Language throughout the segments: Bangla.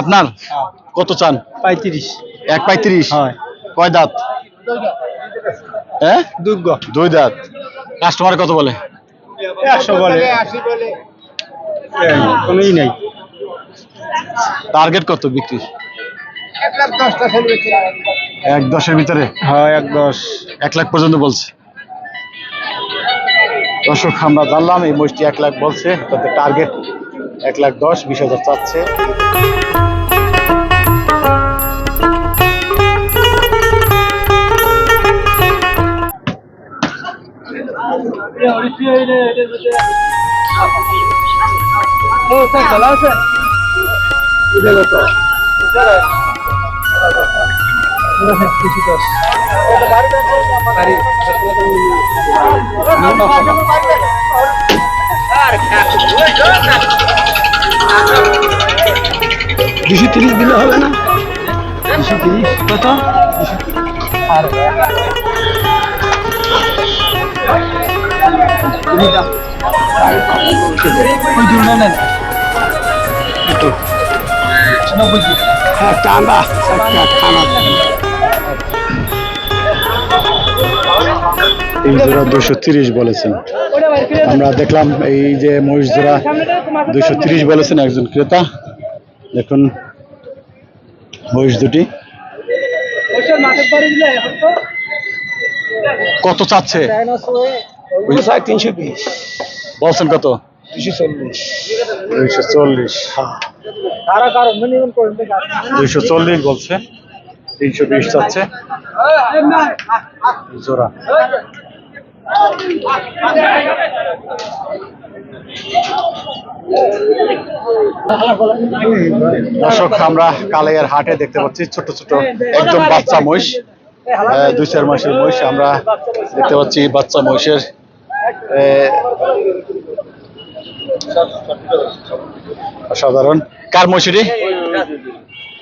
আপনার? কত চান? পঁয়ত্রিশ। এক পঁয়ত্রিশ? হয়। কয় দাঁত? হ্যাঁ? দুই দাঁত। কাস্টমার কত বলে? একশো বলে। কোনোই নেই। টার্গেট কত বিক্রি? এক দশের ভিতরে? হয় এক দশ। এক লাখ পর্যন্ত বলছে। দর্শক আমরা জানলাম এই মহিষটি এক লাখ বলছে তাতে টার্গেট এক লাখ দশ বিশ হাজার চাচ্ছে। দুশো তিরিশ দিলে হবে না? দুশো তিরিশ। কত? আর ওই জন্য নেন হ্যাঁ টানা টানা এই জোড়া দুশো তিরিশ বলেছেন। আমরা দেখলাম এই যে মহিষ জোড়া দুশো তিরিশ বলেছেন একজন ক্রেতা। দেখুন মহিষ দুটি। কত চাচ্ছে? তিনশো বিশ। বলছেন কত? দুশো চল্লিশ। দুইশো চল্লিশ। করবে দুইশো চল্লিশ বলছে। তিনশো বিশ চাচ্ছে। জোড়া। দর্শক, আমরা কালাইয়ের হাটে দেখতে পাচ্ছি ছোট ছোট একদম বাচ্চা মহিষ দুই চার মাসের মহিষ আমরা দেখতে পাচ্ছি বাচ্চা মহিষের অসাধারণ। কার মহিষেরই?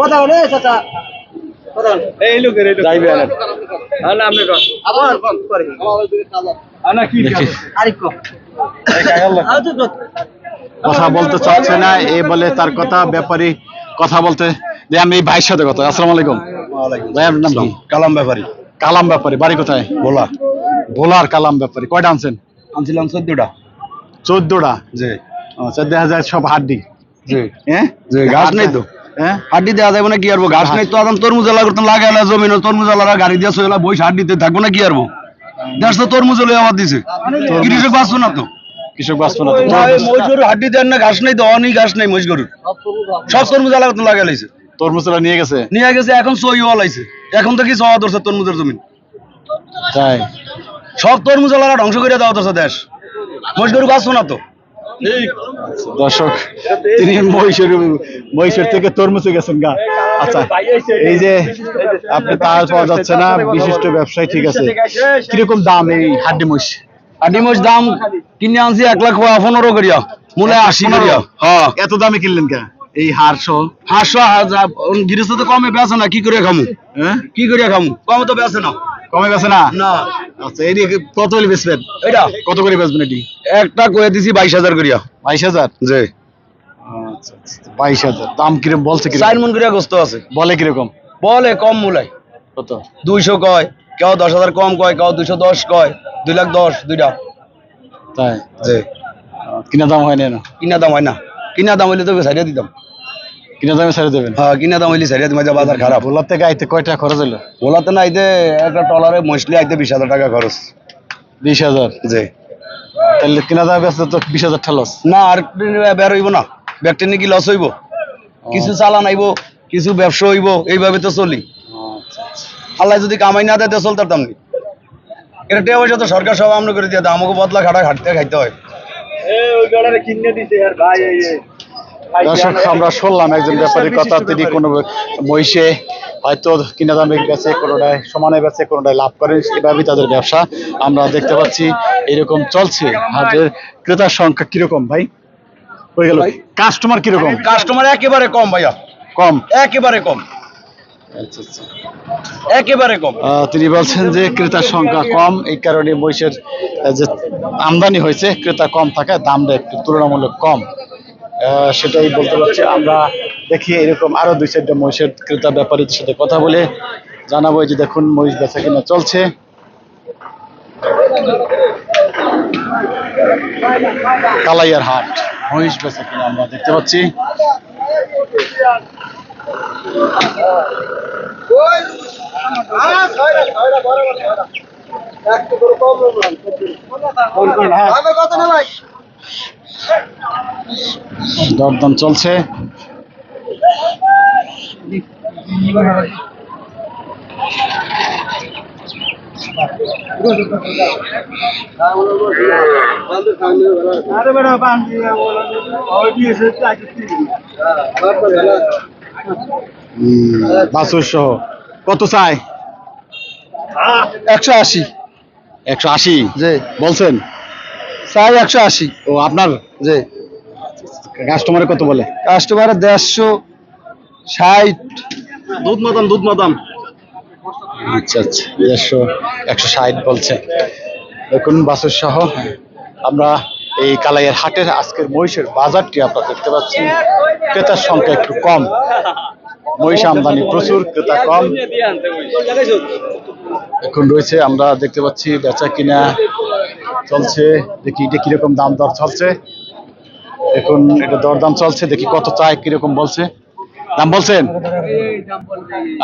কথা বলে, চাচা। এই লোকের এই যাইবে আনেন। আনা আপনি কর আবার কোন করে। আনা কি দেখি। আরিফ কো। আও তো কথা বলতে চাচ্ছে না এ বলে তার কথা ব্যাপারী কথা বলতে। যে আমি এই ভাইয়ের সাথে কথা আসসালামু আলাইকুম। ভাই আপনার নাম কি? কালাম ব্যাপারী। কালাম ব্যাপারী বাড়ি কোথায়? বলা ভোলার কালাম ব্যাপারী। কয়টা আনছেন? আনছিলাম চোদ্দটা। চোদ্দটা? জি। আচ্ছা দেখা যায় সব হাড্ডি। জি। হ্যাঁ? জি, ঘাস নেই তো। হ্যাঁ? হাড্ডি দেওয়া যাবে না কি আরবো ঘাস নাই তো আদাম তরমুজ এলা করতে লাগে না জমিন তরমুজ এলারা গাড়ি দিয়ে সোলা বই হাড্ডিতে থাকব না কি আরবো দেশ তো তরমুজ এলে আবার দিছে। কৃষক বাঁচবো না তো। কৃষক বাঁচবো না। মহিষ হাড্ডি দেন না ঘাস নেই তো অনেক ঘাস নেই মহিষ গরুর। সব তরমুজ এলা করতে লাগে লাইছে। তরমুজরা নিয়ে গেছে? নিয়ে গেছে এখন সই লাইছে। এখন তো কি সওয়া ধরছে তরমুজের জমিন। তাই? সব তরমুজ এলারা ধ্বংস করে দেওয়া ধরছে দেশ। মহিষ গরু বাঁচবো না তো। দর্শক তিনি মহিষের মহিষের থেকে তরমুজে গেছেন গা। আচ্ছা এই যে আপনি তার পাওয়া যাচ্ছে না বিশিষ্ট ব্যবসায়ী ঠিক আছে। কীরকম দাম এই হাড্ডি মহিষ? হাড্ডি মহিষ দাম কিনে আনছি এক লাখ পনেরো করিয়া। মূলে আশি করিয়া হ্যাঁ। এত দামে কিনলেন কে? এই হার সহ? হাঁসশো গিরিশ তো কমে বেছে না কি করে খামু? হ্যাঁ? কি করে খামু? কমে তো বেছে না। কমে গেছে না? না। আচ্ছা এই কত হলে বেচবেন? এটা কত করে বেচবেন এটি? একটা কয়ে দিছি বাইশ হাজার করিয়া। বাইশ হাজার? জি। আচ্ছা আচ্ছা, বাইশ হাজার। দাম কীরকম বলছে চার কীরকম মন করিয়া গোস্ত আছে। বলে কীরকম? বলে কম মূলায়। কত? দুইশো কয়। কেউ দশ হাজার কম কয় কেউ দুইশো দশ কয়। দুই লাখ দশ দুইটা। তাই? জি। কিনা দাম হয় না কিনা দাম হয় না। কিনা দাম হইলে তো সারিয়া দিতাম। কিনা দামে ছেড়ে দেবেন? হ্যাঁ কিনা দাম হইলে সারিয়া দিতাম বাজার খারাপ। ভোলার থেকে আইতে কয় টাকা খরচ হলো ওলাতে না আইতে একটা টলারে আইতে বিশ হাজার টাকা খরচ। বিশ হাজার? জি। তাহলে কিনা দামে বেচতে তো বিশ হাজার ঠালস না আর বের হইব না। ব্যক্তি নাকি লস হইব? কিছু চালান আইব কিছু ব্যবসা হইব এইভাবে তো চলি। আল্লাহ যদি কামাই না দেয় তো চলতে পারতাম নি এটা টেয়া পয়সা তো সরকার সব আমরা করে দিয়ে দেয় আমাকে বদলা খাটা খাটতে খাইতে হয়। দর্শক আমরা শুনলাম একজন ব্যাপারীর কথা তিনি কোনো মহিষে হয়তো কিনা দামে বেচে কোনোটায় সমানে বেচে কোনোটায় লাভ করেন এভাবেই তাদের ব্যবসা আমরা দেখতে পাচ্ছি। এরকম চলছে। হাটের ক্রেতার সংখ্যা কীরকম ভাই? হয়ে গেল। কাস্টমার কীরকম? কাস্টমার একেবারে কম ভাইয়া। কম? একেবারে কম। আচ্ছা আচ্ছা। একেবারে কম। তিনি বলছেন যে ক্রেতার সংখ্যা কম এই কারণে মহিষের যে আমদানি হয়েছে ক্রেতা কম থাকায় দামটা একটু তুলনামূলক কম। সেটাই বলতে পারছি। আমরা দেখি এরকম আরও দুই চারটা মহিষের ক্রেতা ব্যাপারীদের সাথে কথা বলে জানাব যে দেখুন মহিষ বেচা কিনা চলছে। কালাইয়ার হাট, মহিষ বেচা কিনা আমরা দেখতে পাচ্ছি। দরদাম চলছে। বাসুর সহ। কত চাই একশো আশি। একশো আশি? জি। বলছেন? চাই একশো আশি। ও আপনার? জি। কাস্টমারে কত বলে? কাস্টমারের দেড়শো ষাট। দুধ মাদাম দুধ মাদাম আচ্ছা আচ্ছা দেড়শো একশো ষাট বলছে। দেখুন বাসুর সহ আমরা এই কালাইয়ের হাটের আজকের মহিষের বাজারটি আপনারা দেখতে পাচ্ছি ক্রেতার সংখ্যা একটু কম। মহিষ আমদানি প্রচুর ক্রেতা কম। এখন রয়েছে আমরা দেখতে পাচ্ছি বেচা কিনা চলছে। দেখি এটা কীরকম দাম দর চলছে। এখন এটা দরদাম চলছে দেখি কত চায় কীরকম বলছে। দাম বলছেন?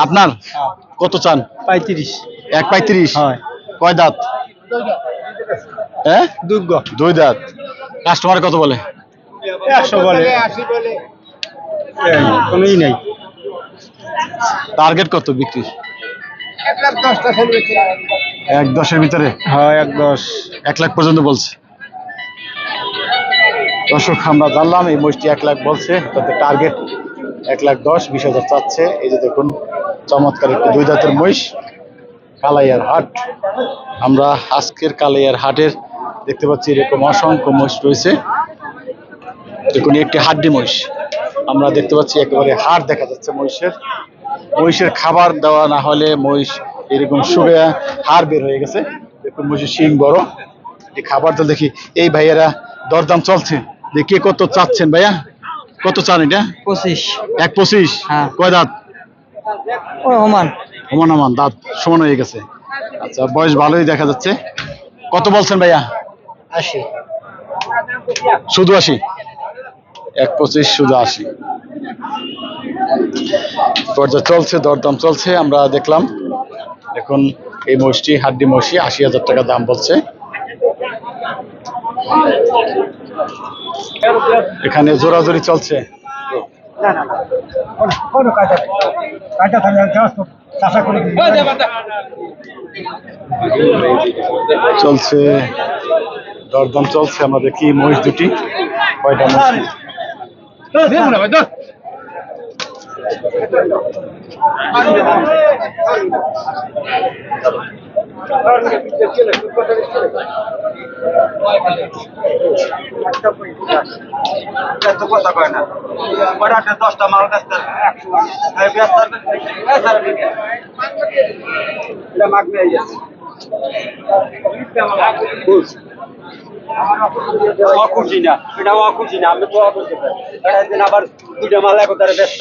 আপনার? কত চান? পঁয়ত্রিশ। এক পঁয়ত্রিশ? হয়। কয় দাঁত? হ্যাঁ? দুই দাঁত। কাস্টমার কত বলে? একশো বলে। কোনোই নেই। টার্গেট কত বিক্রি এক দশের ভিতরে? হয় এক দশ। এক লাখ পর্যন্ত বলছে। দর্শক, আমরা জানলাম, এই মহিষটি এক লাখ বলছে, তাতে টার্গেট এক লাখ দশ, বিশ হাজার চাচ্ছে। এই যে দেখুন, চমৎকার একটি দুই দাঁতের মহিষ, কালাইয়ার হাট। আমরা আজকের কালাইয়ার হাটের দেখতে পাচ্ছি, এরকম অসংখ্য মহিষ রয়েছে। দেখুন একটি হাড্ডি মহিষ। আমরা দেখতে পাচ্ছি, একেবারে হাড় দেখা যাচ্ছে মহিষের। মহিষের খাবার দেওয়া না হলে মহিষ এরকম শুয়ে হাড় বের হয়ে গেছে। দেখুন, মহিষের শিং বড়। এই খাবার তো দেখি, এই ভাইয়েরা দরদাম চলছে। দেখি কত চাচ্ছেন ভাইয়া? কত চান এটা? পঁচিশ। এক পঁচিশ? হ্যাঁ। কয় দাঁত? ও ওমান। সমান সমান দাঁত সমান হয়ে গেছে। আচ্ছা বয়স ভালোই দেখা যাচ্ছে। কত বলছেন ভাইয়া? আশি। শুধু আশি? এক পঁচিশ শুধু আশি। দরজা চলছে দরদাম চলছে আমরা দেখলাম। এখন এই মহিষটি হাড্ডি মহিষি আশি হাজার টাকা দাম বলছে। এখানে জোরাজোরি চলছে। চলছে দরদাম চলছে আমাদের কি মহিষ দুটি কয়টা মহিষ। কথা কয় না ওরা একটা দশটা মাল ব্যস্ত ব্যস্ত এটা মাগ নিয়ে যাচ্ছে অখুশি না এটা অখুশি না আমি তো অখুশি আবার দুইটা মাল একতারে ব্যস্ত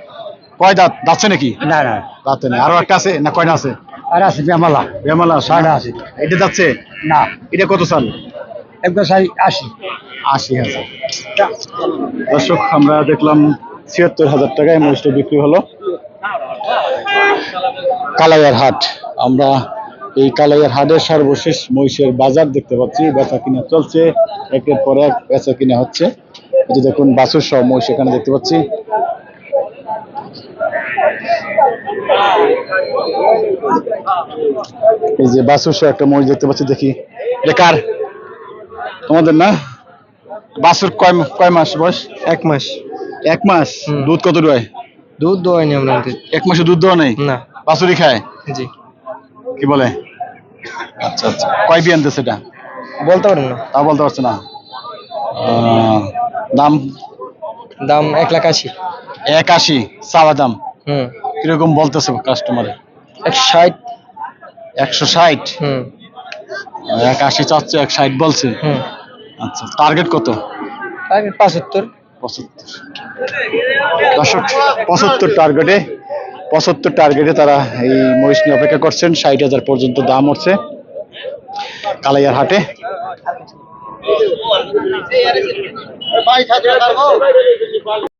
কয় দাঁত? দাঁতছে নাকি? না না। দাঁতে নেই আরও একটা আছে না কয়টা আছে? আর আছে বেমালা। বেমালা ছয়টা আছে। এটা যাচ্ছে? না। এটা কত চান একদম সাই আশি। আশি হাজার। দর্শক আমরা দেখলাম ছিয়াত্তর হাজার টাকায় মহিষটা বিক্রি হলো। কালাইয়ার হাট। আমরা এই কালাইয়ার হাটের সর্বশেষ মহিষের বাজার দেখতে পাচ্ছি। বেচা কিনা চলছে। একের পর এক বেচা কিনা হচ্ছে। যে দেখুন বাছুর সহ মহিষ এখানে দেখতে পাচ্ছি। এই যে একটা মহিষ দেখতে পাচ্ছি দেখি। বেকার তোমাদের না? বাছুর কয় কয় মাস বয়স? এক মাস। এক মাস? দুধ কত রয় দুধ দোয়াইনি আমরা এক মাসে দুধ দেওয়া নেই? না। বাছুরি খায়? জি। কি বলে? আচ্ছা আচ্ছা। কয় বিয়ান দিচ্ছে এটা? বলতে পারেন না। তা বলতে পারছে না। দাম? দাম এক লাখ আশি। এক আশি চাওয়া দাম? হুম। কীরকম বলতেছে কাস্টমারে এক ষাট। একশো ষাট? হুম। এক আশি চাচ্ছে এক ষাট বলছে? হুম। আচ্ছা টার্গেট কত? আগে পাঁচাত্তর। পঁচাত্তর। দর্শক পঁচাত্তর টার্গেটে পঁচাত্তর টার্গেটে তারা এই মহিষ নিয়ে অপেক্ষা করছেন। ষাট হাজার পর্যন্ত দাম উঠছে কালাইয়ার হাটে।